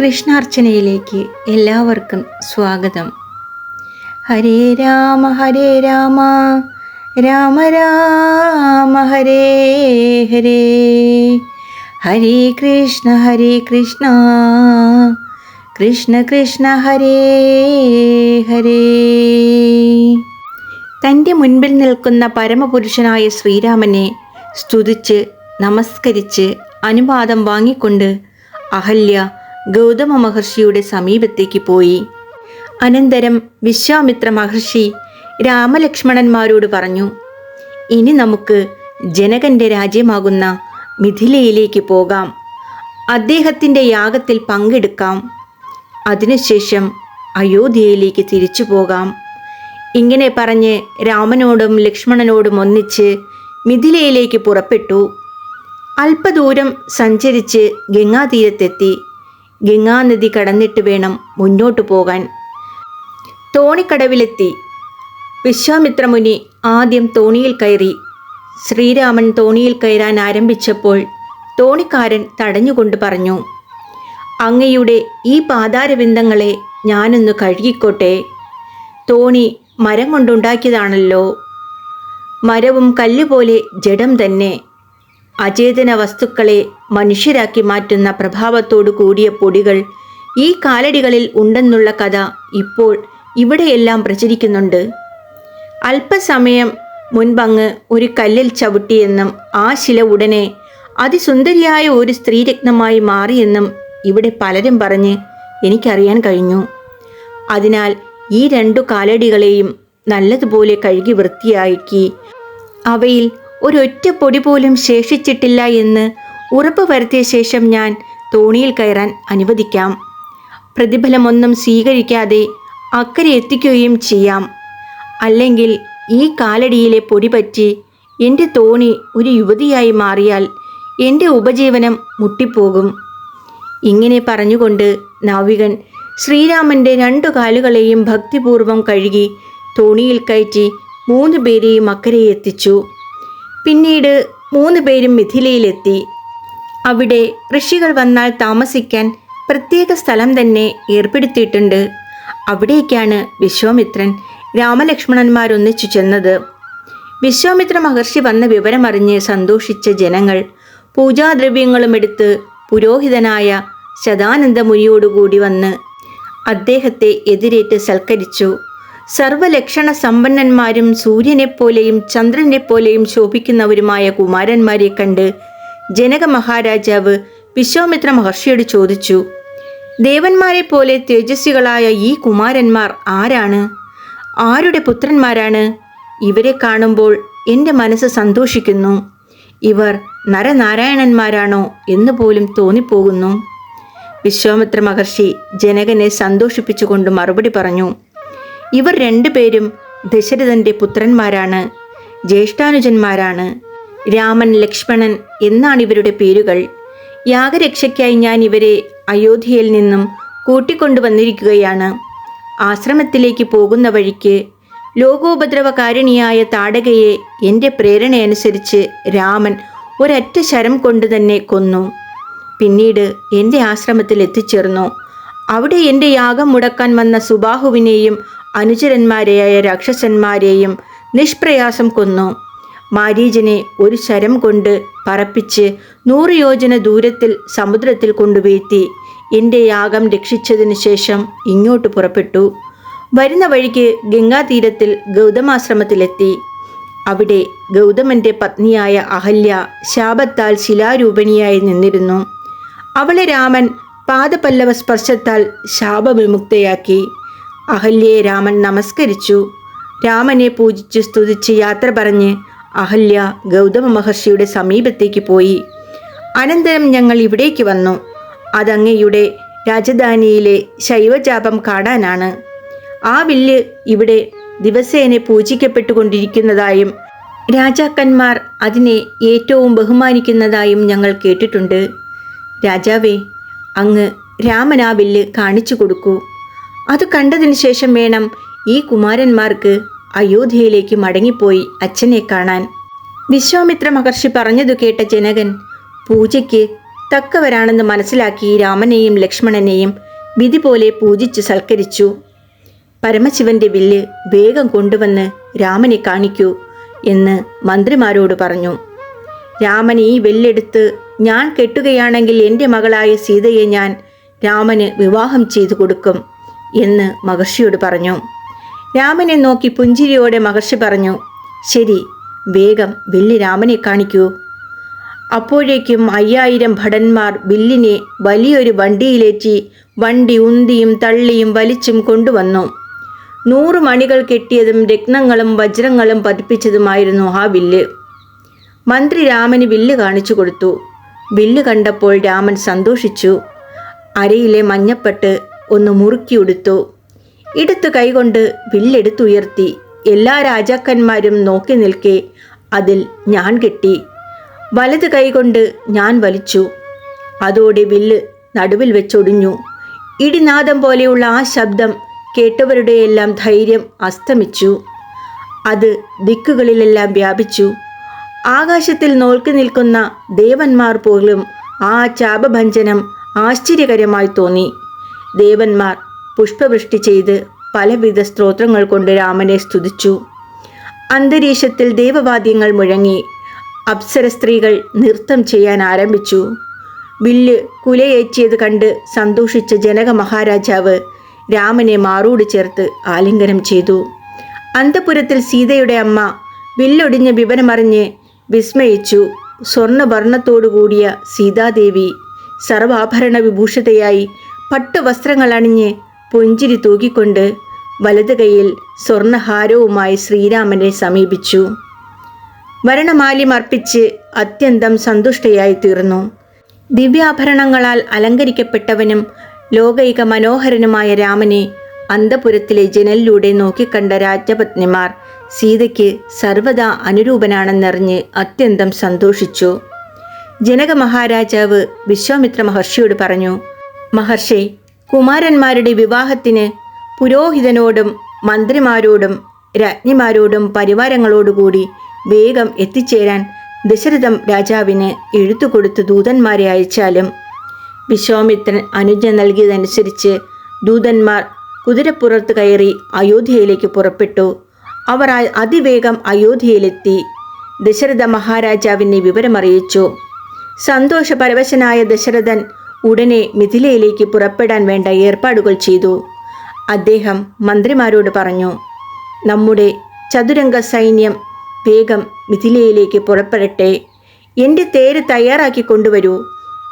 കൃഷ്ണാർച്ചനയിലേക്ക് എല്ലാവർക്കും സ്വാഗതം. ഹരേ രാമ ഹരേ രാമ രാമ രാമ ഹരേ ഹരേ. ഹരേ കൃഷ്ണ ഹരേ കൃഷ്ണ കൃഷ്ണ കൃഷ്ണ ഹരേ ഹരേ. തന്റെ മുൻപിൽ നിൽക്കുന്ന പരമപുരുഷനായ ശ്രീരാമനെ സ്തുതിച്ച് നമസ്കരിച്ച് അനുവാദം വാങ്ങിക്കൊണ്ട് അഹല്യ ഗൗതമ മഹർഷിയുടെ സമീപത്തേക്ക് പോയി. അനന്തരം വിശ്വാമിത്ര മഹർഷി രാമലക്ഷ്മണന്മാരോട് പറഞ്ഞു ഇനി നമുക്ക് ജനകന്റെ രാജ്യമാകുന്ന മിഥിലയിലേക്ക് പോകാം. അദ്ദേഹത്തിന്റെ യാഗത്തിൽ പങ്കെടുക്കാം. അതിനുശേഷം അയോധ്യയിലേക്ക് തിരിച്ചു പോകാം. ഇങ്ങനെ പറഞ്ഞ് രാമനോടും ലക്ഷ്മണനോടും ഒന്നിച്ച് മിഥിലയിലേക്ക് പുറപ്പെട്ടു. അല്പദൂരം സഞ്ചരിച്ച് ഗംഗാതീരത്തെത്തി. ഗംഗാനദി കടന്നിട്ട് വേണം മുന്നോട്ടു പോകാൻ. തോണിക്കടവിലെത്തി. വിശ്വാമിത്രമുനി ആദ്യം തോണിയിൽ കയറി. ശ്രീരാമൻ തോണിയിൽ കയറാൻ ആരംഭിച്ചപ്പോൾ തോണിക്കാരൻ തടഞ്ഞുകൊണ്ട് പറഞ്ഞു അങ്ങയുടെ ഈ പാതാരബിന്ദങ്ങളെ ഞാനൊന്ന് കഴുകിക്കോട്ടെ. തോണി മരം കൊണ്ടുണ്ടാക്കിയതാണല്ലോ. മരവും കല്ലുപോലെ ജഡം തന്നെ. അചേതന വസ്തുക്കളെ മനുഷ്യരാക്കി മാറ്റുന്ന പ്രഭാവത്തോടു കൂടിയ പൊടികൾ ഈ കാലടികളിൽ ഉണ്ടെന്നുള്ള കഥ ഇപ്പോൾ ഇവിടെയെല്ലാം പ്രചരിക്കുന്നുണ്ട്. അല്പസമയം മുൻപങ്ങ് ഒരു കല്ലിൽ ചവിട്ടിയെന്നും ആ ശില ഉടനെ അതിസുന്ദരിയായ ഒരു സ്ത്രീരത്നമായി മാറിയെന്നും ഇവിടെ പലരും പറഞ്ഞ് എനിക്കറിയാൻ കഴിഞ്ഞു. അതിനാൽ ഈ രണ്ടു കാലടികളെയും നല്ലതുപോലെ കഴുകി വൃത്തിയാക്കി അവയിൽ ഒരൊറ്റ പൊടി പോലും ശേഷിച്ചിട്ടില്ല എന്ന് ഉറപ്പ് വരുത്തിയ ശേഷം ഞാൻ തോണിയിൽ കയറാൻ അനുവദിക്കാം. പ്രതിഫലമൊന്നും സ്വീകരിക്കാതെ അക്കരെ എത്തിക്കുകയും ചെയ്യാം. അല്ലെങ്കിൽ ഈ കാലടിയിലെ പൊടി പറ്റി എന്റെ തോണി ഒരു യുവതിയായി മാറിയാൽ എന്റെ ഉപജീവനം മുട്ടിപ്പോകും. ഇങ്ങനെ പറഞ്ഞുകൊണ്ട് നാവികൻ ശ്രീരാമന്റെ രണ്ടു കാലുകളെയും ഭക്തിപൂർവം കഴുകി തോണിയിൽ കയറ്റി മൂന്ന് പേരെയും അക്കരെ എത്തിച്ചു. പിന്നീട് മൂന്ന് പേരും മിഥിലയിലെത്തി. അവിടെ ഋഷികൾ വന്നാൽ താമസിക്കാൻ പ്രത്യേക സ്ഥലം തന്നെ ഏർപ്പെടുത്തിയിട്ടുണ്ട്. അവിടേക്കാണ് വിശ്വാമിത്രൻ രാമലക്ഷ്മണന്മാരൊന്നിച്ചു ചെന്നത്. വിശ്വാമിത്ര മഹർഷി വന്ന വിവരമറിഞ്ഞ് സന്തോഷിച്ച ജനങ്ങൾ പൂജാദ്രവ്യങ്ങളും എടുത്ത് പുരോഹിതനായ ശതാനന്ദമുനിയോടുകൂടി വന്ന് അദ്ദേഹത്തെ എതിരേറ്റ് സൽക്കരിച്ചു. സർവലക്ഷണ സമ്പന്നന്മാരും സൂര്യനെപ്പോലെയും ചന്ദ്രനെപ്പോലെയും ശോഭിക്കുന്നവരുമായ കുമാരന്മാരെ കണ്ട് ജനക മഹാരാജാവ് വിശ്വാമിത്ര മഹർഷിയോട് ചോദിച്ചു ദേവന്മാരെ പോലെ തേജസ്വികളായ ഈ കുമാരന്മാർ ആരാണ്? ആരുടെ പുത്രന്മാരാണ്? ഇവരെ കാണുമ്പോൾ എന്റെ മനസ്സ് സന്തോഷിക്കുന്നു. ഇവർ നരനാരായണന്മാരാണോ എന്ന് പോലും തോന്നിപ്പോകുന്നു. വിശ്വാമിത്ര മഹർഷി ജനകനെ സന്തോഷിപ്പിച്ചുകൊണ്ട് മറുപടി പറഞ്ഞു ഇവർ രണ്ടുപേരും ദശരഥന്റെ പുത്രന്മാരാണ് ജ്യേഷ്ഠാനുജന്മാരാണ്. രാമൻ ലക്ഷ്മണൻ എന്നാണ് ഇവരുടെ പേരുകൾ. യാഗരക്ഷയ്ക്കായി ഞാൻ ഇവരെ അയോധ്യയിൽ നിന്നും കൂട്ടിക്കൊണ്ടുവന്നിരിക്കുകയാണ്. ആശ്രമത്തിലേക്ക് പോകുന്ന വഴിക്ക് ലോകോപദ്രവകാരിണിയായ താടകയെ എന്റെ പ്രേരണയനുസരിച്ച് രാമൻ ഒരൊറ്റ ശരം കൊണ്ട് തന്നെ കൊന്നു. പിന്നീട് എന്റെ ആശ്രമത്തിൽ എത്തിച്ചേർന്നു അവിടെ എന്റെ യാഗം മുടക്കാൻ വന്ന സുബാഹുവിനെയും അനുചരന്മാരെയായ രാക്ഷസന്മാരെയും നിഷ്പ്രയാസം കൊന്നു. മാരീജനെ ഒരു ശരം കൊണ്ട് പറപ്പിച്ച് നൂറ് യോജന ദൂരത്തിൽ സമുദ്രത്തിൽ കൊണ്ടുവീഴ്ത്തി എന്റെ യാഗം രക്ഷിച്ചതിനു ശേഷം ഇങ്ങോട്ട് പുറപ്പെട്ടു. വരുന്ന വഴിക്ക് ഗംഗാതീരത്തിൽ ഗൗതമാശ്രമത്തിലെത്തി. അവിടെ ഗൗതമന്റെ പത്നിയായ അഹല്യ ശാപത്താൽ ശിലാരൂപിണിയായി നിന്നിരുന്നു. അവളെ രാമൻ പാദപല്ലവ സ്പർശത്താൽ ശാപവിമുക്തയാക്കി. അഹല്യയെ രാമൻ നമസ്കരിച്ചു. രാമനെ പൂജിച്ച് സ്തുതിച്ച് യാത്ര പറഞ്ഞ് അഹല്യ ഗൗതമ മഹർഷിയുടെ സമീപത്തേക്ക് പോയി. അനന്തരം ഞങ്ങൾ ഇവിടേക്ക് വന്നു. അതങ്ങയുടെ രാജധാനിയിലെ ശൈവജാപം കാണാനാണ്. ആ വില്ല് ഇവിടെ ദിവസേന പൂജിക്കപ്പെട്ടുകൊണ്ടിരിക്കുന്നതായും രാജാക്കന്മാർ അതിനെ ഏറ്റവും ബഹുമാനിക്കുന്നതായും ഞങ്ങൾ കേട്ടിട്ടുണ്ട്. രാജാവേ അങ്ങ് രാമൻ ആ വില്ല് കാണിച്ചു കൊടുക്കൂ. അത് കണ്ടതിന് ശേഷം വേണം ഈ കുമാരന്മാർക്ക് അയോധ്യയിലേക്ക് മടങ്ങിപ്പോയി അച്ഛനെ കാണാൻ. വിശ്വാമിത്ര മഹർഷി പറഞ്ഞതു കേട്ട ജനകൻ പൂജയ്ക്ക് തക്കവരാണെന്ന് മനസ്സിലാക്കി രാമനെയും ലക്ഷ്മണനെയും വിധി പോലെ പൂജിച്ച് സൽക്കരിച്ചു. പരമശിവന്റെ വില്ല് വേഗം കൊണ്ടുവന്ന് രാമനെ കാണിക്കൂ എന്ന് മന്ത്രിമാരോട് പറഞ്ഞു. രാമൻ ഈ വെല്ലെടുത്ത് ഞാൻ കെട്ടുകയാണെങ്കിൽ എന്റെ മകളായ സീതയെ ഞാൻ രാമന് വിവാഹം ചെയ്തു കൊടുക്കും. എന്ന് മഹർഷിയോട് പറഞ്ഞു. രാമനെ നോക്കി പുഞ്ചിരിയോടെ മഹർഷി പറഞ്ഞു ശരി വേഗം ബില്ലി രാമനെ കാണിക്കൂ. അപ്പോഴേക്കും അയ്യായിരം ഭടന്മാർ ബില്ലിനെ വലിയൊരു വണ്ടിയിലേറ്റി വണ്ടി ഉന്തിയും തള്ളിയും വലിച്ചും കൊണ്ടുവന്നു. നൂറ് മണികൾ കെട്ടിയതും രത്നങ്ങളും വജ്രങ്ങളും പതിപ്പിച്ചതുമായിരുന്നു ആ ബില്ല് മന്ത്രി രാമന് ബില്ല് കാണിച്ചു കൊടുത്തു. ബില്ല് കണ്ടപ്പോൾ രാമൻ സന്തോഷിച്ചു. അരയിലെ മഞ്ഞപ്പെട്ട് ഒന്ന് മുറുക്കിയെടുത്തു. ഇടത്തു കൈകൊണ്ട് വില്ലെടുത്തുയർത്തി എല്ലാ രാജാക്കന്മാരും നോക്കി നിൽക്കെ അതിൽ ഞാൻ കെട്ടി. വലത് കൈകൊണ്ട് ഞാൻ വലിച്ചു. അതോടെ വില്ല് നടുവിൽ വെച്ചൊടിഞ്ഞു. ഇടിനാദം പോലെയുള്ള ആ ശബ്ദം കേട്ടവരുടെയെല്ലാം ധൈര്യം അസ്തമിച്ചു. അത് ദിക്കുകളിലെല്ലാം വ്യാപിച്ചു. ആകാശത്തിൽ നോക്കി നിൽക്കുന്ന ദേവന്മാർ പോലും ആ ചാപഭഞ്ജനം ആശ്ചര്യകരമായി തോന്നി. ദേവന്മാർ പുഷ്പവൃഷ്ടി ചെയ്ത് പലവിധ സ്തോത്രങ്ങൾ കൊണ്ട് രാമനെ സ്തുതിച്ചു. അന്തരീക്ഷത്തിൽ ദേവവാദ്യങ്ങൾ മുഴങ്ങി അപ്സര സ്ത്രീകൾ നൃത്തം ചെയ്യാൻ ആരംഭിച്ചു. വില്ല് കുലയേറ്റിയത് കണ്ട് സന്തോഷിച്ച ജനക മഹാരാജാവ് രാമനെ മാറോട് ചേർത്ത് ആലിംഗനം ചെയ്തു. അന്തപുരത്തിൽ സീതയുടെ അമ്മ വില്ലൊടിഞ്ഞ വിവരമറിഞ്ഞ് വിസ്മയിച്ചു. സ്വർണവർണത്തോടുകൂടിയ സീതാദേവി സർവാഭരണ വിഭൂഷിതയായി പട്ടുവസ്ത്രങ്ങൾ അണിഞ്ഞ് പുഞ്ചിരി തൂക്കിക്കൊണ്ട് വലത് കൈയിൽ സ്വർണഹാരവുമായി ശ്രീരാമനെ സമീപിച്ചു. വരണമാല്യം അർപ്പിച്ച് അത്യന്തം സന്തുഷ്ടയായി തീർന്നു ദിവ്യാഭരണങ്ങളാൽ അലങ്കരിക്കപ്പെട്ടവനും ലോകൈക മനോഹരനുമായ രാമനെ അന്തപുരത്തിലെ ജനലിലൂടെ നോക്കിക്കണ്ട രാജപത്നിമാർ സീതയ്ക്ക് സർവദാ അനുരൂപനാണെന്നറിഞ്ഞ് അത്യന്തം സന്തോഷിച്ചു. ജനക മഹാരാജാവ് വിശ്വാമിത്ര മഹർഷിയോട് പറഞ്ഞു മഹർഷി കുമാരന്മാരുടെ വിവാഹത്തിന് പുരോഹിതനോടും മന്ത്രിമാരോടും രാജ്ഞിമാരോടും പരിവാരങ്ങളോടുകൂടി വേഗം എത്തിച്ചേരാൻ ദശരഥം രാജാവിന് എഴുത്തുകൊടുത്ത് ദൂതന്മാരെ അയച്ചാലും വിശ്വാമിത്രൻ അനുജ നൽകിയതനുസരിച്ച് ദൂതന്മാർ കുതിരപ്പുറത്ത് കയറി അയോധ്യയിലേക്ക് പുറപ്പെട്ടു. അവർ അതിവേഗം അയോധ്യയിലെത്തി. ദശരഥ മഹാരാജാവിനെ വിവരമറിയിച്ചു. സന്തോഷപരവശനായ ദശരഥൻ ഉടനെ മിഥിലയിലേക്ക് പുറപ്പെടാൻ വേണ്ട ഏർപ്പാടുകൾ ചെയ്തു. അദ്ദേഹം മന്ത്രിമാരോട് പറഞ്ഞു നമ്മുടെ ചതുരംഗ സൈന്യം വേഗം മിഥിലയിലേക്ക് പുറപ്പെടട്ടെ. എന്റെ തേര് തയ്യാറാക്കി കൊണ്ടുവരൂ.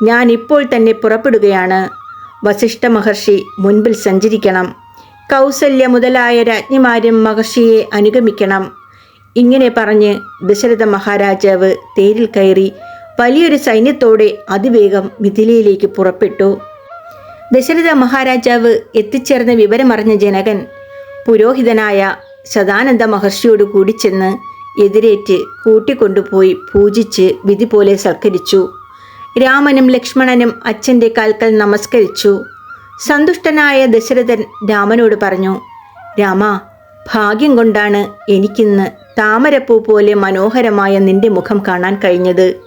ഞാൻ ഇപ്പോൾ തന്നെ പുറപ്പെടുകയാണ്. വസിഷ്ഠ മഹർഷി മുൻപിൽ സഞ്ചരിക്കണം. കൗസല്യ മുതലായ രാജ്ഞിമാരും മഹർഷിയെ അനുഗമിക്കണം. ഇങ്ങനെ പറഞ്ഞ് ദശരഥ മഹാരാജാവ് തേരിൽ കയറി വലിയൊരു സൈന്യത്തോടെ അതിവേഗം മിഥിലയിലേക്ക് പുറപ്പെട്ടു. ദശരഥ മഹാരാജാവ് എത്തിച്ചേർന്ന വിവരമറിഞ്ഞ ജനകൻ പുരോഹിതനായ സദാനന്ദ മഹർഷിയോട് കൂടി ചെന്ന് എതിരേറ്റ് കൂട്ടിക്കൊണ്ടുപോയി പൂജിച്ച് വിധി പോലെ സൽക്കരിച്ചു. രാമനും ലക്ഷ്മണനും അച്ഛന്റെ കാൽക്കൽ നമസ്കരിച്ചു. സന്തുഷ്ടനായ ദശരഥൻ രാമനോട് പറഞ്ഞു രാമ ഭാഗ്യം കൊണ്ടാണ് എനിക്കിന്ന് താമരപ്പൂ പോലെ മനോഹരമായ നിന്റെ മുഖം കാണാൻ കഴിഞ്ഞത്.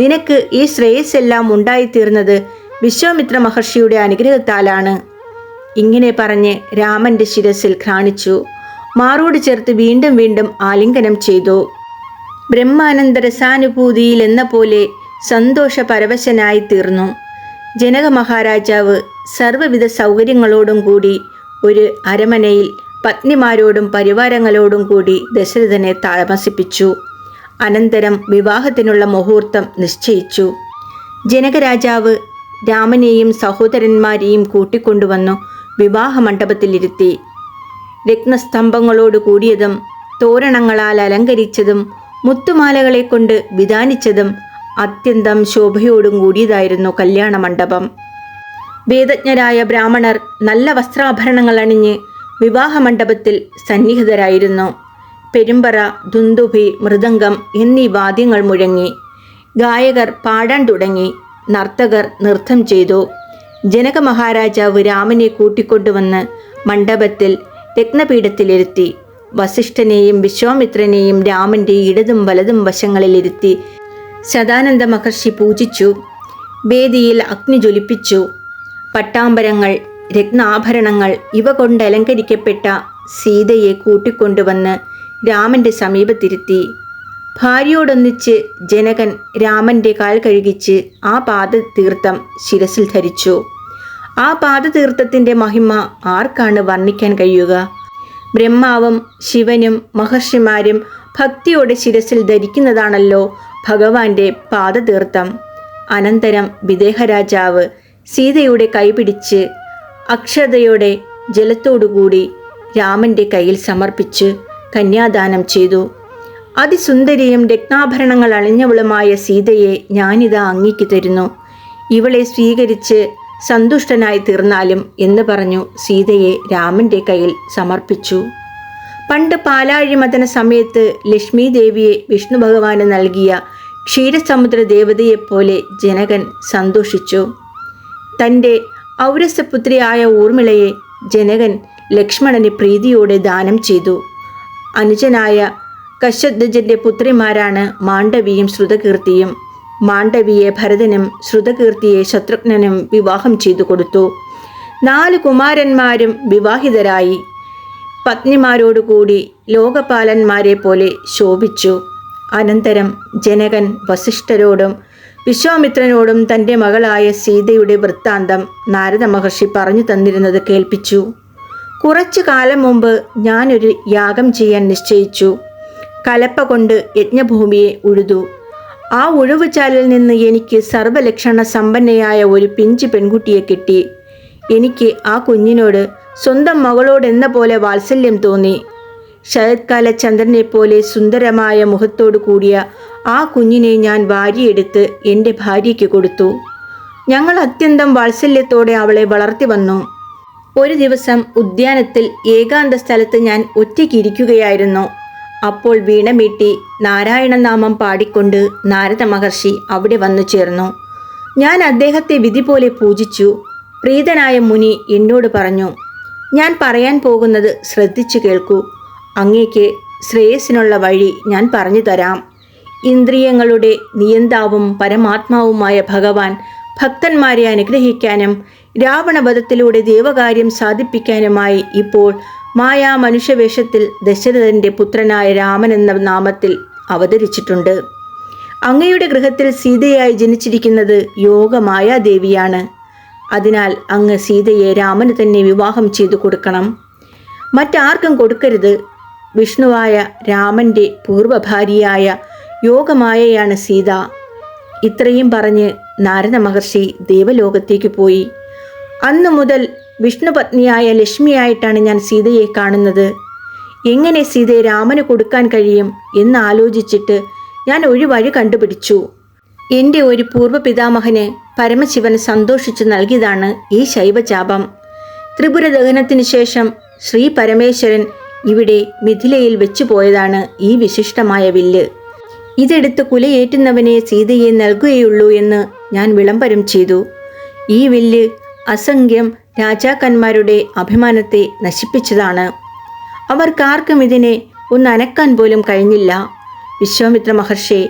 നിനക്ക് ഈ ശ്രേയസ്സെല്ലാം ഉണ്ടായിത്തീർന്നത് വിശ്വാമിത്ര മഹർഷിയുടെ അനുഗ്രഹത്താലാണ്. ഇങ്ങനെ പറഞ്ഞ് രാമന്റെ ശിരസിൽ ഘ്രാണിച്ചു മാറോട് ചേർത്ത് വീണ്ടും വീണ്ടും ആലിംഗനം ചെയ്തു. ബ്രഹ്മാനന്ദ രസാനുഭൂതിയിൽ എന്ന പോലെ സന്തോഷപരവശനായി തീർന്നു. ജനക മഹാരാജാവ് സർവവിധ സൗകര്യങ്ങളോടും കൂടി ഒരു അരമനയിൽ പത്നിമാരോടും പരിവാരങ്ങളോടും കൂടി ദശരഥനെ താമസിപ്പിച്ചു. അനന്തരം വിവാഹത്തിനുള്ള മുഹൂർത്തം നിശ്ചയിച്ചു. ജനകരാജാവ് രാമനെയും സഹോദരന്മാരെയും കൂട്ടിക്കൊണ്ടുവന്നു വിവാഹ മണ്ഡപത്തിലിരുത്തി രത്നസ്തംഭങ്ങളോട് കൂടിയതും തോരണങ്ങളാൽ അലങ്കരിച്ചതും മുത്തുമാലകളെ കൊണ്ട് വിധാനിച്ചതും അത്യന്തം ശോഭയോടും കൂടിയതായിരുന്നു കല്യാണ മണ്ഡപം വേദജ്ഞരായ ബ്രാഹ്മണർ നല്ല വസ്ത്രാഭരണങ്ങൾ അണിഞ്ഞ് വിവാഹ മണ്ഡപത്തിൽ സന്നിഹിതരായിരുന്നു. പെരുമ്പറ ദുന്ദുഭി മൃദംഗം എന്നീ വാദ്യങ്ങൾ മുഴങ്ങി. ഗായകർ പാടാൻ തുടങ്ങി. നർത്തകർ നൃത്തം ചെയ്തു. ജനക മഹാരാജാവ് രാമനെ കൂട്ടിക്കൊണ്ടുവന്ന് മണ്ഡപത്തിൽ രത്നപീഠത്തിലിരുത്തി വസിഷ്ഠനെയും വിശ്വാമിത്രനെയും രാമന്റെ ഇടതും വലതും വശങ്ങളിലിരുത്തി സദാനന്ദ മഹർഷി പൂജിച്ചു. വേദിയിൽ അഗ്നി ജ്വലിപ്പിച്ചു. പട്ടാമ്പരങ്ങൾ രത്നാഭരണങ്ങൾ ഇവ കൊണ്ട് അലങ്കരിക്കപ്പെട്ട സീതയെ കൂട്ടിക്കൊണ്ടുവന്ന് രാമന്റെ സമീപത്തിരുത്തി. ഭാര്യയോടൊന്നിച്ച് ജനകൻ രാമന്റെ കാൽ കഴുകിച്ച് ആ പാദതീർത്ഥം ശിരസിൽ ധരിച്ചു. ആ പാദതീർത്ഥത്തിന്റെ മഹിമ ആർക്കാണ് വർണിക്കാൻ കഴിയുക? ബ്രഹ്മാവും ശിവനും മഹർഷിമാരും ഭക്തിയോടെ ശിരസിൽ ധരിക്കുന്നതാണല്ലോ ഭഗവാന്റെ പാദതീർത്ഥം. അനന്തരം വിദേഹരാജാവ് സീതയുടെ കൈപിടിച്ച് അക്ഷതയോടെ ജലത്തോടുകൂടി രാമന്റെ കയ്യിൽ സമർപ്പിച്ച്. കന്യാദാനം ചെയ്തു. അതിസുന്ദരിയും രത്നാഭരണങ്ങൾ അണിഞ്ഞവളുമായ സീതയെ ഞാനിതാ അങ്ങിക്ക് തരുന്നു. ഇവളെ സ്വീകരിച്ച് സന്തുഷ്ടനായി തീർന്നാലും എന്ന് പറഞ്ഞു സീതയെ രാമന്റെ കയ്യിൽ സമർപ്പിച്ചു. പണ്ട് പാലാഴിമതന സമയത്ത് ലക്ഷ്മി ദേവിയെ വിഷ്ണു ഭഗവാന് നൽകിയ ക്ഷീരസമുദ്ര ദേവതയെപ്പോലെ ജനകൻ സന്തോഷിച്ചു. തന്റെ ഔരസപുത്രിയായ ഊർമിളയെ ജനകൻ ലക്ഷ്മണന് പ്രീതിയോടെ ദാനം ചെയ്തു. അനുജനായ കശ്യധ്വജന്റെ പുത്രിമാരാണ് മാണ്ഡവിയും ശ്രുതകീർത്തിയും. മാണ്ഡവിയെ ഭരതനും ശ്രുതകീർത്തിയെ ശത്രുഘ്നനും വിവാഹം ചെയ്തു കൊടുത്തു. നാല് കുമാരന്മാരും വിവാഹിതരായി. പത്നിമാരോടുകൂടി ലോകപാലന്മാരെ പോലെ ശോഭിച്ചു. അനന്തരം ജനകൻ വസിഷ്ഠരോടും വിശ്വാമിത്രനോടും തന്റെ മകളായ സീതയുടെ വൃത്താന്തം നാരദ മഹർഷി പറഞ്ഞു തന്നിരുന്നത് കേൾപ്പിച്ചു. കുറച്ചു കാലം മുമ്പ് ഞാനൊരു യാഗം ചെയ്യാൻ നിശ്ചയിച്ചു. കലപ്പ കൊണ്ട് യജ്ഞഭൂമിയെ ഉഴുതു. ആ ഉഴുവുചാലിൽ നിന്ന് എനിക്ക് സർവലക്ഷണ സമ്പന്നയായ ഒരു പിഞ്ചു പെൺകുട്ടിയെ കിട്ടി. എനിക്ക് ആ കുഞ്ഞിനോട് സ്വന്തം മകളോടെന്ന പോലെ വാത്സല്യം തോന്നി. ശരത്കാല ചന്ദ്രനെ പോലെ സുന്ദരമായ മുഖത്തോടു കൂടിയ ആ കുഞ്ഞിനെ ഞാൻ വാരിയെടുത്ത് എന്റെ ഭാര്യയ്ക്ക് കൊടുത്തു. ഞങ്ങൾ അത്യന്തം വാത്സല്യത്തോടെ അവളെ വളർത്തി വന്നു. ഒരു ദിവസം ഉദ്യാനത്തിൽ ഏകാന്ത സ്ഥലത്ത് ഞാൻ ഒറ്റയ്ക്കിരിക്കുകയായിരുന്നു. അപ്പോൾ വീണ വീണമീട്ടി നാരായണനാമം പാടിക്കൊണ്ട് നാരദ മഹർഷി അവിടെ വന്നു ചേർന്നു. ഞാൻ അദ്ദേഹത്തെ വിധി പോലെ പൂജിച്ചു. പ്രീതനായ മുനി എന്നോട് പറഞ്ഞു ഞാൻ പറയാൻ പോകുന്നത് ശ്രദ്ധിച്ചു കേൾക്കൂ. അങ്ങേക്ക് ശ്രേയസിനുള്ള വഴി ഞാൻ പറഞ്ഞു തരാം. ഇന്ദ്രിയങ്ങളുടെ നിയന്താവും പരമാത്മാവുമായ ഭഗവാൻ ഭക്തന്മാരെ അനുഗ്രഹിക്കാനും രാവണവധത്തിലൂടെ ദൈവകാര്യം സാധിപ്പിക്കാനുമായി ഇപ്പോൾ മായാ മനുഷ്യവേഷത്തിൽ ദശരഥന്റെ പുത്രനായ രാമൻ എന്ന നാമത്തിൽ അവതരിച്ചിട്ടുണ്ട്. അങ്ങയുടെ ഗൃഹത്തിൽ സീതയായി ജനിച്ചിരിക്കുന്നത് യോഗമായാദേവിയാണ്. അതിനാൽ അങ്ങ് സീതയെ രാമന് തന്നെ വിവാഹം ചെയ്തു കൊടുക്കണം. മറ്റാർക്കും കൊടുക്കരുത്. വിഷ്ണുവായ രാമന്റെ പൂർവഭാര്യയായ യോഗമായയാണ് സീത. ഇത്രയും പറഞ്ഞ് നാരദ മഹർഷി ദേവലോകത്തേക്ക് പോയി. അന്നു മുതൽ വിഷ്ണുപത്നിയായ ലക്ഷ്മിയായിട്ടാണ് ഞാൻ സീതയെ കാണുന്നത്. എങ്ങനെ സീതയെ രാമന് കൊടുക്കാൻ കഴിയും എന്ന് ആലോചിച്ചിട്ട് ഞാൻ ഒരു വഴി കണ്ടുപിടിച്ചു. എന്റെ ഒരു പൂർവ പിതാമഹന് പരമശിവൻ സന്തോഷിച്ചു നൽകിയതാണ് ഈ ശൈവചാപം ത്രിപുര ദഹനത്തിന് ശേഷം ശ്രീ പരമേശ്വരൻ ഇവിടെ മിഥിലയിൽ വെച്ചു പോയതാണ് ഈ വിശിഷ്ടമായ വില്ല്. ഇതെടുത്ത് കുലയേറ്റുന്നവനെ സീതയെ നൽകുകയുള്ളൂ എന്ന് ഞാൻ വിളംബരം ചെയ്തു. ഈ വില്ല് അസംഖ്യം രാജാക്കന്മാരുടെ അഭിമാനത്തെ നശിപ്പിച്ചതാണ്. അവർക്കാർക്കും ഇതിനെ ഒന്ന് അനക്കാൻ പോലും കഴിഞ്ഞില്ല. വിശ്വാമിത്ര മഹർഷി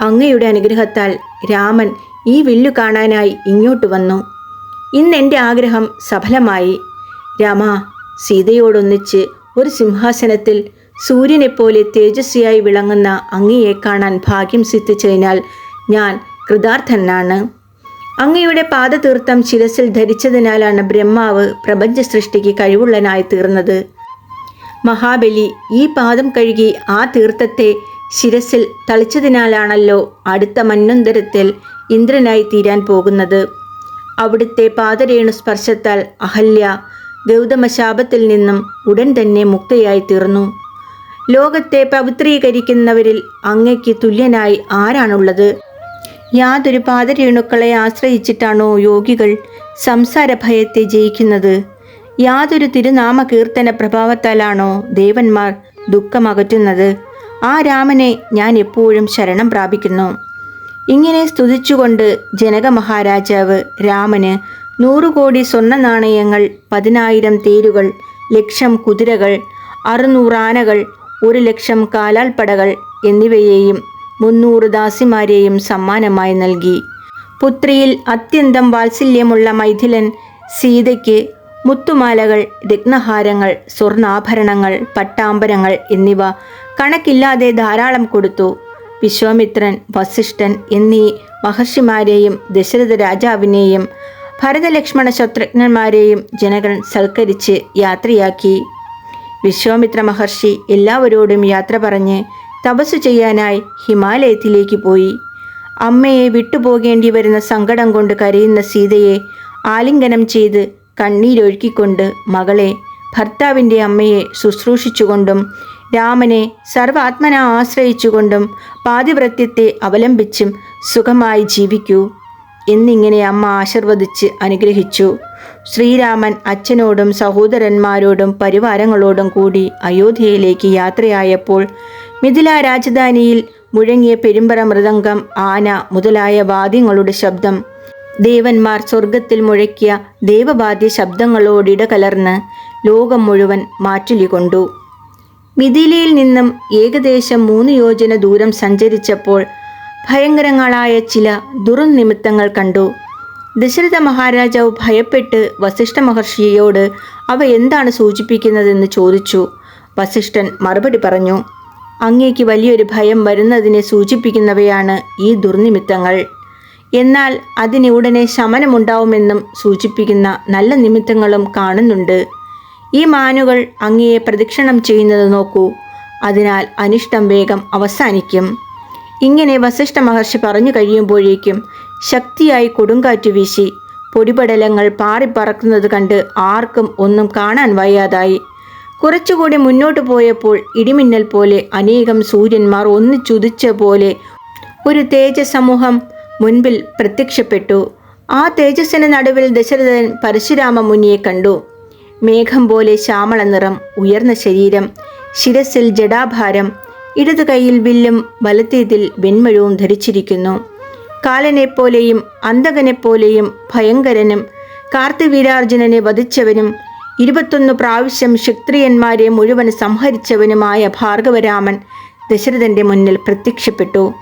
അങ്ങയുടെ അനുഗ്രഹത്താൽ രാമൻ ഈ വില്ലു കാണാനായി ഇങ്ങോട്ട് വന്നു. ഇന്ന് എന്റെ ആഗ്രഹം സഫലമായി. രാമ സീതയോടൊന്നിച്ച് ഒരു സിംഹാസനത്തിൽ സൂര്യനെപ്പോലെ തേജസ്വിയായി വിളങ്ങുന്ന അങ്ങയെ കാണാൻ ഭാഗ്യം സിദ്ധിച്ചതിനാൽ ഞാൻ കൃതാർത്ഥനാണ്. അങ്ങയുടെ പാദതീർത്ഥം ശിരസിൽ ധരിച്ചതിനാലാണ് ബ്രഹ്മാവ് പ്രപഞ്ച സൃഷ്ടിക്ക് കഴിവുള്ളനായി തീർന്നത്. മഹാബലി ഈ പാദം കഴുകി ആ തീർത്ഥത്തെ ശിരസിൽ തളിച്ചതിനാലാണല്ലോ അടുത്ത മന്നന്തരത്തിൽ ഇന്ദ്രനായി തീരാൻ പോകുന്നത്. അവിടുത്തെ പാദരേണു സ്പർശത്താൽ അഹല്യ ഗൗതമശാപത്തിൽ നിന്നും ഉടൻ തന്നെ മുക്തയായി തീർന്നു. ലോകത്തെ പവിത്രീകരിക്കുന്നവരിൽ അങ്ങയ്ക്ക് തുല്യനായി ആരാണുള്ളത്? യാതൊരു പാദരേണുക്കളെ ആശ്രയിച്ചിട്ടാണോ യോഗികൾ സംസാരഭയത്തെ ജയിക്കുന്നത്? യാതൊരു തിരുനാമ കീർത്തന പ്രഭാവത്താലാണോ ദേവന്മാർ ദുഃഖമകറ്റുന്നത്? ആ രാമനെ ഞാൻ എപ്പോഴും ശരണം പ്രാപിക്കുന്നു. ഇങ്ങനെ സ്തുതിച്ചുകൊണ്ട് ജനക മഹാരാജാവ് രാമന് നൂറുകോടി സ്വർണ നാണയങ്ങൾ പതിനായിരം തേരുകൾ ലക്ഷം കുതിരകൾ അറുന്നൂറാനകൾ ഒരു ലക്ഷം കാലാൽപ്പടകൾ എന്നിവയെയും മുന്നൂറ് ദാസിമാരെയും സമ്മാനമായി നൽകി. പുത്രിയിൽ അത്യന്തം വാത്സല്യമുള്ള മൈഥിലൻ സീതയ്ക്ക് മുത്തുമാലകൾ രത്നഹാരങ്ങൾ സ്വർണാഭരണങ്ങൾ പട്ടാമ്പരങ്ങൾ എന്നിവ കണക്കില്ലാതെ ധാരാളം കൊടുത്തു. വിശ്വാമിത്രൻ വസിഷ്ഠൻ എന്നീ മഹർഷിമാരെയും ദശരഥ രാജാവിനെയും ഭരതലക്ഷ്മണ ശത്രുഘ്നന്മാരെയും ജനകൾ സൽക്കരിച്ച് യാത്രയാക്കി. വിശ്വാമിത്ര മഹർഷി എല്ലാവരോടും യാത്ര പറഞ്ഞ് തപസ് ചെയ്യാനായി ഹിമാലയത്തിലേക്ക് പോയി. അമ്മയെ വിട്ടുപോകേണ്ടി വരുന്ന സങ്കടം കൊണ്ട് കരയുന്ന സീതയെ ആലിംഗനം ചെയ്ത് കണ്ണീരൊഴുക്കിക്കൊണ്ട് മകളെ ഭർത്താവിന്റെ അമ്മയെ ശുശ്രൂഷിച്ചുകൊണ്ടും രാമനെ സർവാത്മന ആശ്രയിച്ചുകൊണ്ടും പാതിവ്രത്യത്തെ അവലംബിച്ചും സുഖമായി ജീവിക്കൂ എന്നിങ്ങനെ അമ്മ ആശീർവദിച്ച് അനുഗ്രഹിച്ചു. ശ്രീരാമൻ അച്ഛനോടും സഹോദരന്മാരോടും പരിവാരങ്ങളോടും കൂടി അയോധ്യയിലേക്ക് യാത്രയായപ്പോൾ മിഥില രാജധാനിയിൽ മുഴങ്ങിയ പെരുമ്പറ മൃദംഗം ആന മുതലായ വാദ്യങ്ങളുടെ ശബ്ദം. ദേവന്മാർ സ്വർഗത്തിൽ മുഴക്കിയ ദേവവാദ്യ ശബ്ദങ്ങളോടിടകലർന്ന് ലോകം മുഴുവൻ മാറ്റുലികൊണ്ടു മിഥിലയിൽ നിന്നും ഏകദേശം മൂന്ന് യോജന ദൂരം സഞ്ചരിച്ചപ്പോൾ ഭയങ്കരങ്ങളായ ചില ദുർനിമിത്തങ്ങൾ കണ്ടു. ദശരഥ മഹാരാജാവ് ഭയപ്പെട്ട് വസിഷ്ഠ മഹർഷിയോട് അവ എന്താണ് സൂചിപ്പിക്കുന്നതെന്ന് ചോദിച്ചു. വസിഷ്ഠൻ മറുപടി പറഞ്ഞു അങ്ങേക്ക് വലിയൊരു ഭയം വരുന്നതിനെ സൂചിപ്പിക്കുന്നവയാണ് ഈ ദുർനിമിത്തങ്ങൾ. എന്നാൽ അതിന് ഉടനെ ശമനമുണ്ടാവുമെന്നും സൂചിപ്പിക്കുന്ന നല്ല നിമിത്തങ്ങളും കാണുന്നുണ്ട്. ഈ മാനുകൾ അങ്ങയെ പ്രദക്ഷിണം ചെയ്യുന്നത് നോക്കൂ. അതിനാൽ അനിഷ്ടം വേഗം അവസാനിക്കും. ഇങ്ങനെ വസിഷ്ഠ മഹർഷി പറഞ്ഞു കഴിയുമ്പോഴേക്കും ശക്തിയായി കൊടുങ്കാറ്റ് വീശി പൊടിപടലങ്ങൾ പാറിപ്പറക്കുന്നത് കണ്ട് ആർക്കും ഒന്നും കാണാൻ വയ്യാതായി. കുറച്ചുകൂടി മുന്നോട്ട് പോയപ്പോൾ ഇടിമിന്നൽ പോലെ അനേകം സൂര്യന്മാർ ഒന്നിച്ചുദിച്ച പോലെ ഒരു തേജസമൂഹം മുൻപിൽ പ്രത്യക്ഷപ്പെട്ടു. ആ തേജസ്സിന് നടുവിൽ ദശരഥൻ പരശുരാമ മുനിയെ കണ്ടു. മേഘം പോലെ ശ്യാമള നിറം ഉയർന്ന ശരീരം ശിരസിൽ ജഡാഭാരം ഇടതു കൈയിൽ വില്ലും വലത്തേതിൽ വെൺമഴവും ധരിച്ചിരിക്കുന്നു. കാലനെപ്പോലെയും അന്തകനെപ്പോലെയും ഭയങ്കരനും കാർത്തിവീരാർജുനനെ വധിച്ചവനും ഇരുപത്തൊന്ന് പ്രാവശ്യം ക്ഷത്രിയന്മാരെ മുഴുവൻ സംഹരിച്ചവനുമായ ഭാർഗവരാമൻ ദശരഥന്റെ മുന്നിൽ പ്രത്യക്ഷപ്പെട്ടു.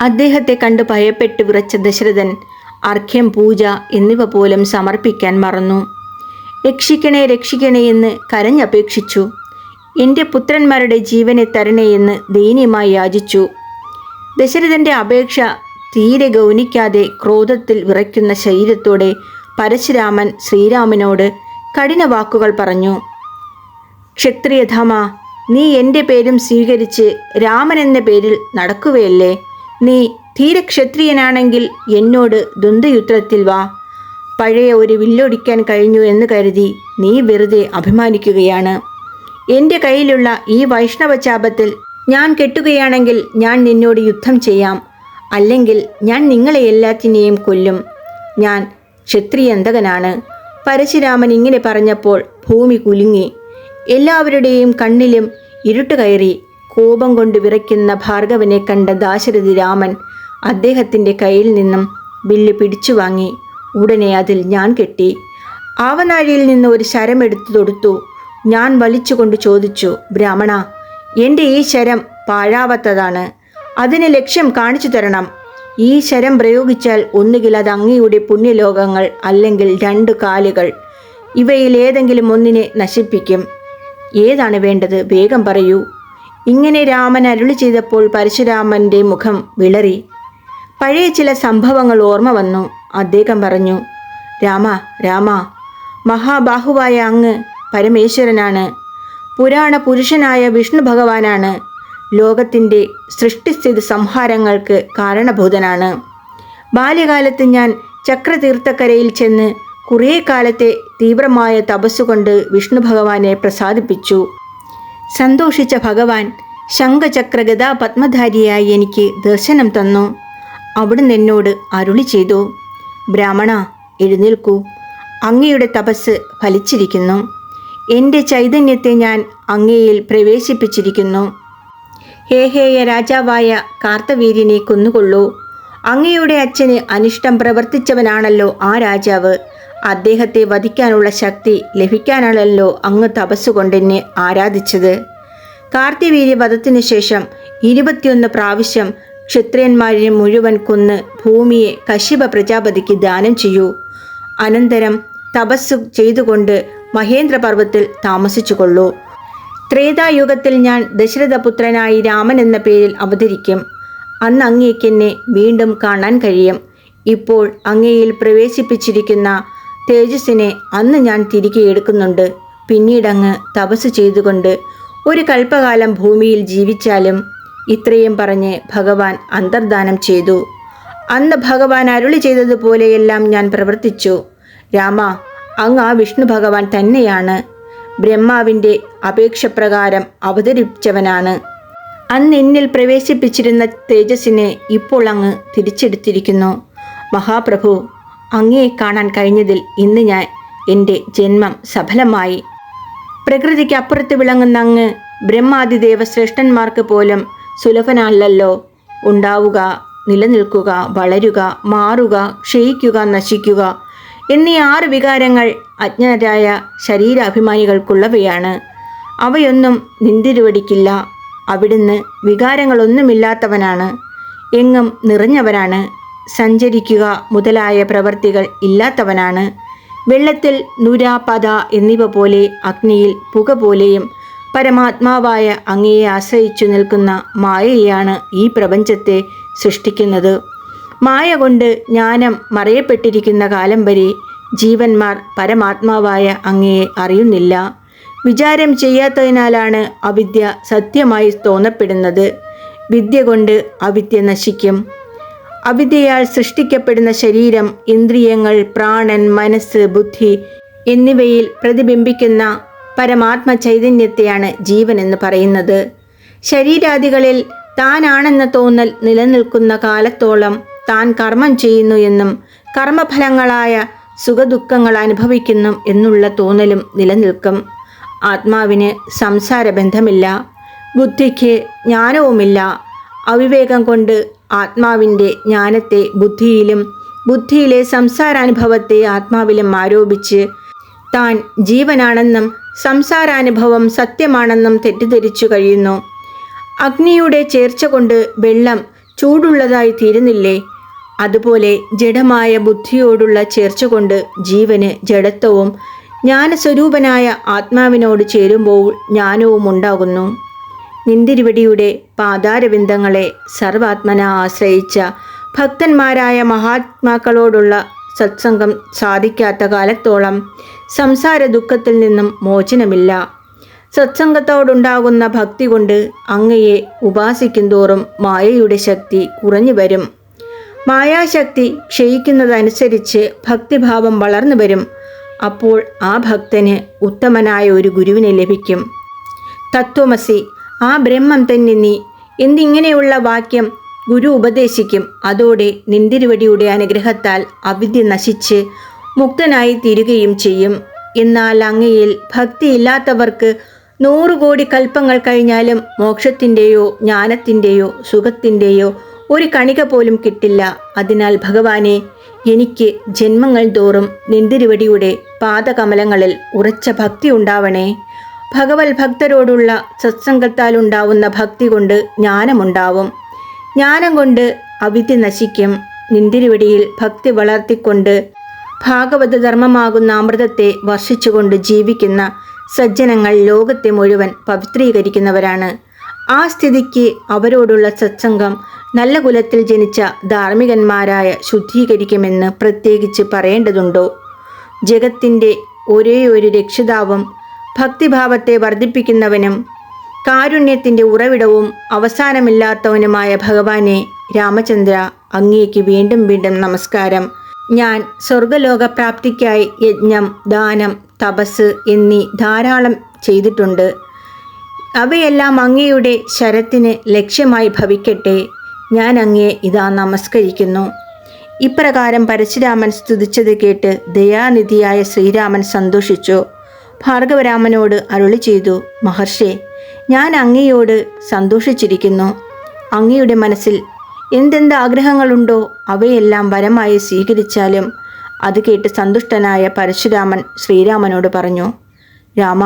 അദ്ദേഹത്തെ കണ്ട് ഭയപ്പെട്ട് വിറച്ച ദശരഥൻ അർഘ്യം പൂജ എന്നിവ പോലും സമർപ്പിക്കാൻ മറന്നു. രക്ഷിക്കണേ രക്ഷിക്കണേ എന്ന് കരഞ്ഞപേക്ഷിച്ചു. എന്റെ പുത്രന്മാരുടെ ജീവനെ തരണേ എന്ന് ദയനീയമായി യാചിച്ചു. ദശരഥന്റെ അപേക്ഷ തീരെ ഗൗനിക്കാതെ ക്രോധത്തിൽ വിറയ്ക്കുന്ന ശരീരത്തോടെ പരശുരാമൻ ശ്രീരാമനോട് കഠിന വാക്കുകൾ പറഞ്ഞു. ക്ഷത്രിയധാമ നീ എന്റെ പേരും സ്വീകരിച്ച് രാമൻ എന്ന പേരിൽ നടക്കുകയല്ലേ? നീ ധീരക്ഷത്രിയനാണെങ്കിൽ എന്നോട് ദ്വന്ദ്യുദ്ധത്തിൽ വാ. പഴയ ഒരു വില്ലൊടിക്കാൻ കഴിഞ്ഞു എന്ന് കരുതി നീ വെറുതെ അഭിമാനിക്കുകയാണ്. എന്റെ കയ്യിലുള്ള ഈ വൈഷ്ണവ ചാപത്തിൽ ഞാൻ കെട്ടുകയാണെങ്കിൽ ഞാൻ നിന്നോട് യുദ്ധം ചെയ്യാം. അല്ലെങ്കിൽ ഞാൻ നിങ്ങളെ എല്ലാത്തിനെയും കൊല്ലും. ഞാൻ ക്ഷത്രിയന്തകനാണ്. പരശുരാമൻ ഇങ്ങനെ പറഞ്ഞപ്പോൾ ഭൂമി കുലുങ്ങി. എല്ലാവരുടെയും കണ്ണിലും ഇരുട്ട് കയറി കോപം കൊണ്ട് വിറയ്ക്കുന്ന ഭാർഗവനെ കണ്ട ദാശരഥി രാമൻ അദ്ദേഹത്തിന്റെ കയ്യിൽ നിന്നും ബില്ല് പിടിച്ചു വാങ്ങി. ഉടനെ അതിൽ ഞാൻ കെട്ടി. ആവനാഴിയിൽ നിന്ന് ഒരു ശരം എടുത്തു തൊടുത്തു. ഞാൻ വലിച്ചുകൊണ്ട് ചോദിച്ചു ബ്രാഹ്മണ എന്റെ ഈ ശരം പാഴാവാത്തതാണ്. അതിന് ലക്ഷ്യം കാണിച്ചു തരണം. ഈ ശരം പ്രയോഗിച്ചാൽ ഒന്നുകിൽ അത് അങ്ങയുടെ പുണ്യലോകങ്ങൾ അല്ലെങ്കിൽ രണ്ട് കാലുകൾ. ഇവയിൽ ഏതെങ്കിലും ഒന്നിനെ നശിപ്പിക്കും. ഏതാണ് വേണ്ടത്? വേഗം പറയൂ. ഇങ്ങനെ രാമൻ അരുളി ചെയ്തപ്പോൾ പരശുരാമന്റെ മുഖം വിളറി. പഴയ ചില സംഭവങ്ങൾ ഓർമ്മ വന്നു. അദ്ദേഹം പറഞ്ഞു രാമ രാമ മഹാബാഹുവായ അങ്ങ് പരമേശ്വരനാണ്. പുരാണ പുരുഷനായ വിഷ്ണു ഭഗവാനാണ്. ലോകത്തിന്റെ സൃഷ്ടിസ്ഥിതി സംഹാരങ്ങൾക്ക് കാരണഭൂതനാണ്. ബാല്യകാലത്ത് ഞാൻ ചക്രതീർത്ഥക്കരയിൽ ചെന്ന് കുറേ കാലത്തെ തീവ്രമായ തപസ്സുകൊണ്ട് വിഷ്ണു ഭഗവാനെ പ്രസാദിപ്പിച്ചു. സന്തോഷിച്ച ഭഗവാൻ ശംഖചക്രഗതാ പത്മധാരിയായി എനിക്ക് ദർശനം തന്നു. അവിടുന്ന് എന്നോട് അരുളി ചെയ്തു ബ്രാഹ്മണ എഴുന്നേൽക്കൂ. അങ്ങയുടെ തപസ് ഫലിച്ചിരിക്കുന്നു. എന്റെ ചൈതന്യത്തെ ഞാൻ അങ്ങയിൽ പ്രവേശിപ്പിച്ചിരിക്കുന്നു. ഹേഹേയ രാജാവായ കാർത്തവീര്യനെ കൊന്നുകൊള്ളൂ. അങ്ങയുടെ അച്ഛന് അനിഷ്ടം പ്രവർത്തിച്ചവനാണല്ലോ ആ രാജാവ്. അദ്ദേഹത്തെ വധിക്കാനുള്ള ശക്തി ലഭിക്കാനാണല്ലോ അങ്ങ് തപസ്സുകൊണ്ടെന്നെ ആരാധിച്ചത്. കാർത്തിവീര്യ വധത്തിനു ശേഷം ഇരുപത്തിയൊന്ന് പ്രാവശ്യം ക്ഷത്രിയന്മാരെ മുഴുവൻ കൊന്ന് ഭൂമിയെ കശ്യപ പ്രജാപതിക്ക് ദാനം ചെയ്യൂ. അനന്തരം തപസ്സു ചെയ്തുകൊണ്ട് മഹേന്ദ്രപർവത്തിൽ താമസിച്ചുകൊള്ളൂ. ത്രേതായുഗത്തിൽ ഞാൻ ദശരഥപുത്രനായി രാമൻ എന്ന പേരിൽ അവതരിക്കും. അന്ന് അങ്ങേക്ക് എന്നെ വീണ്ടും കാണാൻ കഴിയും. ഇപ്പോൾ അങ്ങയിൽ പ്രവേശിപ്പിച്ചിരിക്കുന്ന തേജസ്സിനെ അന്ന് ഞാൻ തിരികെ എടുക്കുന്നുണ്ട്. പിന്നീടങ്ങ് തപസ് ചെയ്തുകൊണ്ട് ഒരു കൽപ്പകാലം ഭൂമിയിൽ ജീവിച്ചാലും ഇത്രയും പറഞ്ഞ് ഭഗവാൻ അന്തർദാനം ചെയ്തു. അന്ന് ഭഗവാൻ അരുളി ചെയ്തതുപോലെയെല്ലാം ഞാൻ പ്രവർത്തിച്ചു. രാമ അങ്ങ് ആ വിഷ്ണു ഭഗവാൻ തന്നെയാണ്. ബ്രഹ്മാവിന്റെ അപേക്ഷപ്രകാരം അവതരിപ്പിച്ചവനാണ്. അന്ന് എന്നിൽ പ്രവേശിപ്പിച്ചിരുന്ന തേജസ്സിനെ ഇപ്പോൾ അങ്ങ് തിരിച്ചെടുത്തിരിക്കുന്നു. മഹാപ്രഭു അങ്ങയെ കാണാൻ കഴിഞ്ഞതിൽ ഇന്ന് ഞാൻ എന്റെ ജന്മം സഫലമായി. പ്രകൃതിക്ക് അപ്പുറത്ത് വിളങ്ങുന്ന അങ്ങ് ബ്രഹ്മാതി ദേവശ്രേഷ്ഠന്മാർക്ക് പോലും സുലഭനല്ലല്ലോ. ഉണ്ടാവുക നിലനിൽക്കുക വളരുക മാറുക ക്ഷയിക്കുക നശിക്കുക എന്നീ ആറ് വികാരങ്ങൾ അജ്ഞരായ ശരീരാഭിമാനികൾക്കുള്ളവയാണ്. അവയൊന്നും നിന്തിരുവടിക്കില്ല. അവിടുന്ന് വികാരങ്ങളൊന്നുമില്ലാത്തവനാണ്. എങ്ങും നിറഞ്ഞവനാണ് സഞ്ചരിക്കുക മുതലായ പ്രവർത്തികൾ ഇല്ലാത്തവനാണ്. വെള്ളത്തിൽ നുര പത എന്നിവ പോലെ അഗ്നിയിൽ പുക പോലെയും പരമാത്മാവായ അങ്ങയെ ആശ്രയിച്ചു നിൽക്കുന്ന മായയാണ് ഈ പ്രപഞ്ചത്തെ സൃഷ്ടിക്കുന്നത്. മായ കൊണ്ട് ജ്ഞാനം മറയപ്പെട്ടിരിക്കുന്ന കാലം വരെ ജീവന്മാർ പരമാത്മാവായ അങ്ങയെ അറിയുന്നില്ല. വിചാരം ചെയ്യാത്തതിനാലാണ് അവിദ്യ സത്യമായി തോന്നപ്പെടുന്നത്. വിദ്യ കൊണ്ട് അവിദ്യ നശിക്കും. അവിദ്യയാൽ സൃഷ്ടിക്കപ്പെടുന്ന ശരീരം ഇന്ദ്രിയങ്ങൾ പ്രാണൻ മനസ്സ് ബുദ്ധി എന്നിവയിൽ പ്രതിബിംബിക്കുന്ന പരമാത്മ ചൈതന്യത്തെയാണ് ജീവൻ എന്ന് പറയുന്നത്. ശരീരാദികളിൽ താനാണെന്ന തോന്നൽ നിലനിൽക്കുന്ന കാലത്തോളം താൻ കർമ്മം ചെയ്യുന്നു എന്നും കർമ്മഫലങ്ങളായ സുഖദുഃഖങ്ങൾ അനുഭവിക്കുന്നു എന്നുള്ള തോന്നലും നിലനിൽക്കും. ആത്മാവിന് സംസാര ബന്ധമില്ല ബുദ്ധിക്ക് ജ്ഞാനവുമില്ല. അവിവേകം കൊണ്ട് ആത്മാവിന്റെ ജ്ഞാനത്തെ ബുദ്ധിയിലും ബുദ്ധിയിലെ സംസാരാനുഭവത്തെ ആത്മാവിലും ആരോപിച്ച് താൻ ജീവനാണെന്നും സംസാരാനുഭവം സത്യമാണെന്നും തെറ്റിദ്ധരിച്ചു കഴിയുന്നു. അഗ്നിയുടെ ചേർച്ച കൊണ്ട് വെള്ളം ചൂടുള്ളതായി തീരുന്നില്ലേ? അതുപോലെ ജഡമായ ബുദ്ധിയോടുള്ള ചേർച്ച കൊണ്ട് ജീവന് ജഡത്വവും ജ്ഞാനസ്വരൂപനായ ആത്മാവിനോട് ചേരുമ്പോൾ ജ്ഞാനവും ഉണ്ടാകുന്നു. നിന്തിരുവടിയുടെ പാതാരബിന്ദങ്ങളെ സർവാത്മന ആശ്രയിച്ച ഭക്തന്മാരായ മഹാത്മാക്കളോടുള്ള സത്സംഗം സാധിക്കാത്ത കാലത്തോളം സംസാര ദുഃഖത്തിൽ നിന്നും മോചനമില്ല. സത്സംഗത്തോടുണ്ടാകുന്ന ഭക്തി കൊണ്ട് അങ്ങയെ ഉപാസിക്കും തോറും മായയുടെ ശക്തി കുറഞ്ഞു വരും. മായാശക്തി ക്ഷയിക്കുന്നതനുസരിച്ച് ഭക്തിഭാവം വളർന്നു വരും. അപ്പോൾ ആ ഭക്തന് ഉത്തമനായ ഒരു ഗുരുവിനെ ലഭിക്കും. തത്വമസി ആ ബ്രഹ്മം തന്നെ നീ. എന്നിങ്ങനെയുള്ള വാക്യം ഗുരു ഉപദേശിക്കും. അതോടെ നിന്തിരുവടിയുടെ അനുഗ്രഹത്താൽ അവിദ്യ നശിച്ച് മുക്തനായി തീരുകയും ചെയ്യും. എന്നാൽ അങ്ങയിൽ ഭക്തിയില്ലാത്തവർക്ക് നൂറു കോടി കൽപ്പങ്ങൾ കഴിഞ്ഞാലും മോക്ഷത്തിന്റെയോ ജ്ഞാനത്തിന്റെയോ സുഖത്തിന്റെയോ ഒരു കണിക പോലും കിട്ടില്ല. അതിനാൽ ഭഗവാനെ എനിക്ക് ജന്മങ്ങൾ തോറും നിന്തിരുവടിയുടെ പാദകമലങ്ങളിൽ ഉറച്ച ഭക്തി ഉണ്ടാവണേ. ഭഗവത് ഭക്തരോടുള്ള സത്സംഗത്താൽ ഉണ്ടാവുന്ന ഭക്തി കൊണ്ട് ജ്ഞാനമുണ്ടാവും. ജ്ഞാനം കൊണ്ട് അവിദ്യ നശിക്കും. നിന്തിരുവടിയിൽ ഭക്തി വളർത്തിക്കൊണ്ട് ഭാഗവത ധർമ്മമാകുന്ന അമൃതത്തെ വർഷിച്ചുകൊണ്ട് ജീവിക്കുന്ന സജ്ജനങ്ങൾ ലോകത്തെ മുഴുവൻ പവിത്രീകരിക്കുന്നവരാണ്. ആ സ്ഥിതിക്ക് അവരോടുള്ള സത്സംഗം നല്ല കുലത്തിൽ ജനിച്ച ധാർമ്മികന്മാരായ ശുദ്ധീകരിക്കുമെന്ന് പ്രത്യേകിച്ച് പറയേണ്ടതുണ്ടോ? ജഗത്തിന്റെ ഒരേ ഒരു രക്ഷിതാവും ഭക്തിഭാവത്തെ വർദ്ധിപ്പിക്കുന്നവനും കാരുണ്യത്തിന്റെ ഉറവിടവും അവസാനമില്ലാത്തവനുമായ ഭഗവാനെ രാമചന്ദ്ര അങ്ങേക്ക് വീണ്ടും വീണ്ടും നമസ്കാരം. ഞാൻ സ്വർഗലോക പ്രാപ്തിക്കായി യജ്ഞം ദാനം തപസ് എന്നീ ധാരാളം ചെയ്തിട്ടുണ്ട്. അവയെല്ലാം അങ്ങയുടെ ശരത്തിന് ലക്ഷ്യമായി ഭവിക്കട്ടെ. ഞാൻ അങ്ങയെ ഇതാ നമസ്കരിക്കുന്നു. ഇപ്രകാരം പരശുരാമൻ സ്തുതിച്ചത് കേട്ട് ദയാനിധിയായ ശ്രീരാമൻ സന്തോഷിച്ചു. ഭാർഗവരാമനോട് അരുളി ചെയ്തു മഹർഷേ ഞാൻ അങ്ങയോട് സന്തോഷിച്ചിരിക്കുന്നു. അങ്ങയുടെ മനസ്സിൽ എന്തെന്ത് ആഗ്രഹങ്ങളുണ്ടോ അവയെല്ലാം വരമായി സ്വീകരിച്ചാലും അത് കേട്ട് സന്തുഷ്ടനായ പരശുരാമൻ ശ്രീരാമനോട് പറഞ്ഞു രാമ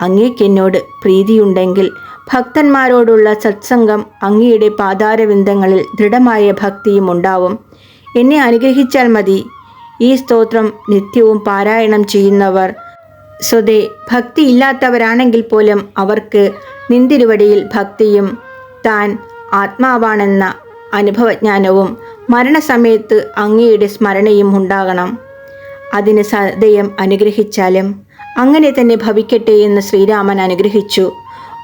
അങ്ങേക്കെന്നോട് പ്രീതിയുണ്ടെങ്കിൽ ഭക്തന്മാരോടുള്ള സത്സംഗം അങ്ങയുടെ പാതാരവിന്ദങ്ങളിൽ ദൃഢമായ ഭക്തിയും ഉണ്ടാവും. എന്നെ അനുഗ്രഹിച്ചാൽ മതി. ഈ സ്തോത്രം നിത്യവും പാരായണം ചെയ്യുന്നവർ സ്വതേ ഭക്തിയില്ലാത്തവരാണെങ്കിൽ പോലും അവർക്ക് നിന്തിരുവടിയിൽ ഭക്തിയും താൻ ആത്മാവാണെന്ന അനുഭവജ്ഞാനവും മരണസമയത്ത് അങ്ങയുടെ സ്മരണയും ഉണ്ടാകണം. അതിന് സദയം അനുഗ്രഹിച്ചാലും അങ്ങനെ തന്നെ ഭവിക്കട്ടെ എന്ന് ശ്രീരാമൻ അനുഗ്രഹിച്ചു.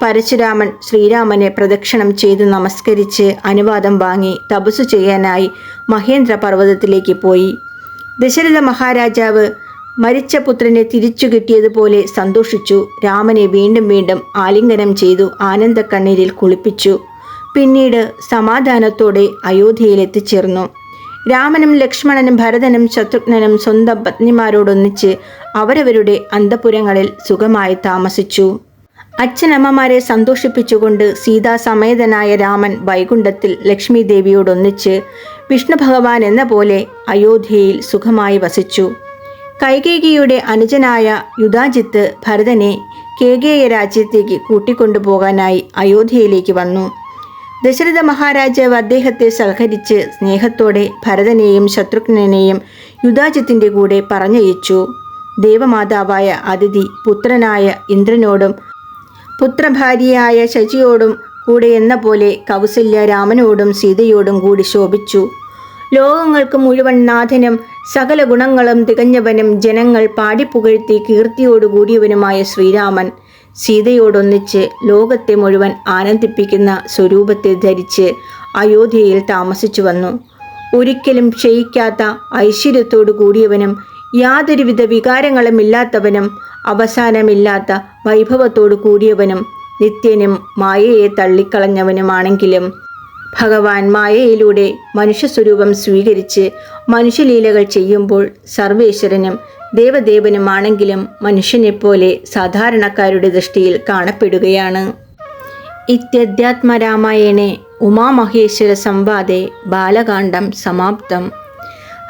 പരശുരാമൻ ശ്രീരാമനെ പ്രദക്ഷിണം ചെയ്ത് നമസ്കരിച്ച് അനുവാദം വാങ്ങി തപസ് ചെയ്യാനായി മഹേന്ദ്ര പർവതത്തിലേക്ക് പോയി. ദശരഥ മഹാരാജാവ് മരിച്ച പുത്രനെ തിരിച്ചു കിട്ടിയതുപോലെ സന്തോഷിച്ചു. രാമനെ വീണ്ടും വീണ്ടും ആലിംഗനം ചെയ്തു ആനന്ദക്കണ്ണീരിൽ കുളിപ്പിച്ചു. പിന്നീട് സമാധാനത്തോടെ അയോധ്യയിൽ എത്തിച്ചേർന്നു രാമനും ലക്ഷ്മണനും ഭരതനും ശത്രുഘ്നനും സ്വന്തം പത്നിമാരോടൊന്നിച്ച് അവരവരുടെ അന്തപുരങ്ങളിൽ സുഖമായി താമസിച്ചു. അച്ഛനമ്മമാരെ സന്തോഷിപ്പിച്ചുകൊണ്ട് സീതാസമേതനായ രാമൻ വൈകുണ്ഠത്തിൽ ലക്ഷ്മി ദേവിയോടൊന്നിച്ച് വിഷ്ണു ഭഗവാൻ എന്ന പോലെ അയോധ്യയിൽ സുഖമായി വസിച്ചു. കൈകേകിയുടെ അനുജനായ യുധാജിത്ത് ഭരതനെ കേകേയ രാജ്യത്തേക്ക് കൂട്ടിക്കൊണ്ടുപോകാനായി അയോധ്യയിലേക്ക് വന്നു. ദശരഥ മഹാരാജാവ് അദ്ദേഹത്തെ സഹകരിച്ച് സ്നേഹത്തോടെ ഭരതനെയും ശത്രുഘ്നെയും യുധാജിത്തിന്റെ കൂടെ പറഞ്ഞയച്ചു. ദേവമാതാവായ അതിഥി പുത്രനായ ഇന്ദ്രനോടും പുത്രഭാര്യയായ ശചിയോടും കൂടെ എന്ന പോലെ കൗസല്യ രാമനോടും സീതയോടും കൂടി ശോഭിച്ചു. ലോകങ്ങൾക്ക് മുഴുവൻ നാഥനും സകല ഗുണങ്ങളും തികഞ്ഞവനും ജനങ്ങൾ പാടിപ്പുകഴ്ത്തി കീർത്തിയോടുകൂടിയവനുമായ ശ്രീരാമൻ സീതയോടൊന്നിച്ച് ലോകത്തെ മുഴുവൻ ആനന്ദിപ്പിക്കുന്ന സ്വരൂപത്തെ ധരിച്ച് അയോധ്യയിൽ താമസിച്ചു വന്നു. ഒരിക്കലും ക്ഷയിക്കാത്ത ഐശ്വര്യത്തോടു കൂടിയവനും യാതൊരുവിധ വികാരങ്ങളുമില്ലാത്തവനും അവസാനമില്ലാത്ത വൈഭവത്തോടു കൂടിയവനും നിത്യനും മായയെ തള്ളിക്കളഞ്ഞവനുമാണെങ്കിലും ഭഗവാൻ മായയിലൂടെ മനുഷ്യസ്വരൂപം സ്വീകരിച്ച് മനുഷ്യലീലകൾ ചെയ്യുമ്പോൾ സർവേശ്വരനും ദേവദേവനുമാണെങ്കിലും മനുഷ്യനെപ്പോലെ സാധാരണക്കാരുടെ ദൃഷ്ടിയിൽ കാണപ്പെടുകയാണ്. ഇത്യധ്യാത്മരാമായണേ ഉമാമഹേശ്വര സംവാദേ ബാലകാന്ഡം സമാപ്തം.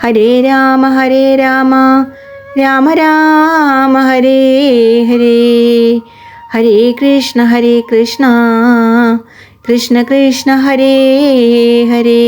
ഹരേ രാമ ഹരേ രാമ രാമ രാമ ഹരേ ഹരേ. ഹരേ കൃഷ്ണ ഹരേ കൃഷ്ണ. കൃഷ്ണ കൃഷ്ണ ഹരേ ഹരേ